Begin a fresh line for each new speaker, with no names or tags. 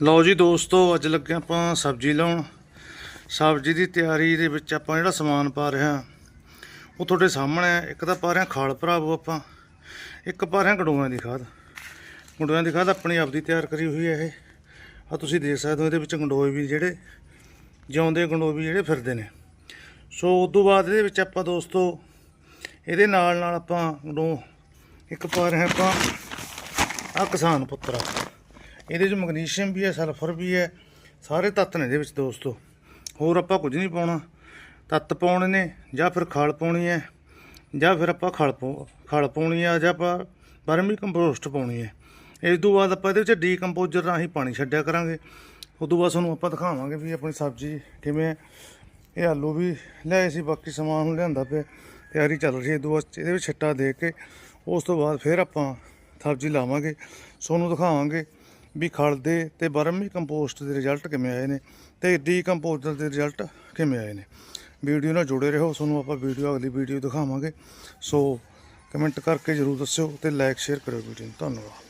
ਲਓ ਜੀ ਦੋਸਤੋ, ਅੱਜ ਲੱਗੇ ਆਪਾਂ ਸਬਜ਼ੀ ਲਾਉਣ। ਸਬਜ਼ੀ ਦੀ ਤਿਆਰੀ ਦੇ ਵਿੱਚ ਆਪਾਂ ਜਿਹੜਾ ਸਮਾਨ ਪਾ ਰਹੇ ਹਾਂ, ਉਹ ਤੁਹਾਡੇ ਸਾਹਮਣੇ ਇੱਕ ਤਾਂ ਪਾ ਰਹੇ ਹਾਂ ਖਾਲ ਭਰਾਵੋ ਆਪਾਂ। ਇੱਕ ਪਾ ਰਹੇ ਹਾਂ ਗਡੂਆਂ ਦੀ ਖਾਦ। ਗੰਡੋਆਂ ਦੀ ਖਾਦ ਆਪਣੀ ਆਪਦੀ ਤਿਆਰ ਕਰੀ ਹੋਈ ਹੈ ਇਹ। ਆ ਤੁਸੀਂ ਦੇਖ ਸਕਦੇ ਹੋ ਇਹਦੇ ਵਿੱਚ ਗੰਡੋਏ ਵੀ ਜਿਹੜੇ, ਜਿਉਂਦੇ ਗੰਡੋਏ ਵੀ ਜਿਹੜੇ ਫਿਰਦੇ ਨੇ। ਸੋ ਉਸ ਤੋਂ ਬਾਅਦ ਇਹਦੇ ਵਿੱਚ ਆਪਾਂ ਦੋਸਤੋ, ਇਹਦੇ ਨਾਲ ਨਾਲ ਆਪਾਂ ਗੰਡੋ ਇੱਕ ਪਾ ਰਹੇ ਹਾਂ ਆਪਾਂ ਆ ਕਿਸਾਨ ਪੁੱਤਰਾ ਇਹਦੇ 'ਚ ਮੈਗਨੀਸ਼ੀਅਮ ਵੀ ਹੈ, ਸਲਫਰ ਵੀ ਹੈ, ਸਾਰੇ ਤੱਤ ਨੇ ਇਹਦੇ ਵਿੱਚ ਦੋਸਤੋ। ਹੋਰ ਆਪਾਂ ਕੁਝ ਨਹੀਂ ਪਾਉਣਾ। ਤੱਤ ਪਾਉਣੇ ਨੇ, ਜਾਂ ਫਿਰ ਖਾਲ ਪਾਉਣੀ ਹੈ, ਜਾਂ ਫਿਰ ਆਪਾਂ ਖਲ ਪਾਉ ਖਲ ਪਾਉਣੀ ਆ, ਜਾਂ ਆਪਾਂ ਵਰਮੀ ਕੰਪੋਸਟ ਪਾਉਣੀ ਹੈ। ਇਸ ਤੋਂ ਬਾਅਦ ਆਪਾਂ ਇਹਦੇ ਵਿੱਚ ਡੀਕੰਪੋਜ਼ਰ ਰਾਹੀਂ ਪਾਣੀ ਛੱਡਿਆ ਕਰਾਂਗੇ। ਉਸ ਤੋਂ ਬਾਅਦ ਤੁਹਾਨੂੰ ਆਪਾਂ ਦਿਖਾਵਾਂਗੇ ਵੀ ਆਪਣੀ ਸਬਜ਼ੀ ਕਿਵੇਂ ਹੈ। ਇਹ ਆਲੂ ਵੀ ਲਿਆਏ ਸੀ, ਬਾਕੀ ਸਮਾਨ ਹੁਣ ਲਿਆਂਦਾ ਪਿਆ। ਤਿਆਰੀ ਚੱਲ ਰਹੀ ਹੈ ਇਹ ਤੋਂ ਬਾਅਦ ਇਹਦੇ ਵਿੱਚ ਛਿੱਟਾ ਦੇ ਕੇ, ਉਸ ਤੋਂ ਬਾਅਦ ਫਿਰ ਆਪਾਂ ਸਬਜ਼ੀ ਲਾਵਾਂਗੇ। ਸੋਨੂੰ ਦਿਖਾਵਾਂਗੇ ਵੀ ਖਲਦੇ ਤੇ ਬਰਮੀ ਕੰਪੋਸਟ ਦੇ ਰਿਜ਼ਲਟ ਕਿਵੇਂ ਆਏ ਨੇ ਤੇ ਡੀਕੰਪੋਜ਼ਰ ਦੇ ਰਿਜ਼ਲਟ ਕਿਵੇਂ ਆਏ ਨੇ। ਵੀਡੀਓ ਨਾਲ ਜੁੜੇ ਰਹੋ, ਤੁਹਾਨੂੰ ਆਪਾਂ ਵੀਡੀਓ, ਅਗਲੀ ਵੀਡੀਓ ਦਿਖਾਵਾਂਗੇ। ਸੋ ਕਮੈਂਟ ਕਰਕੇ ਜਰੂਰ ਦੱਸਿਓ ਤੇ ਲਾਈਕ ਸ਼ੇਅਰ ਕਰਿਓ ਵੀਡੀਓ ਨੂੰ। ਧੰਨਵਾਦ।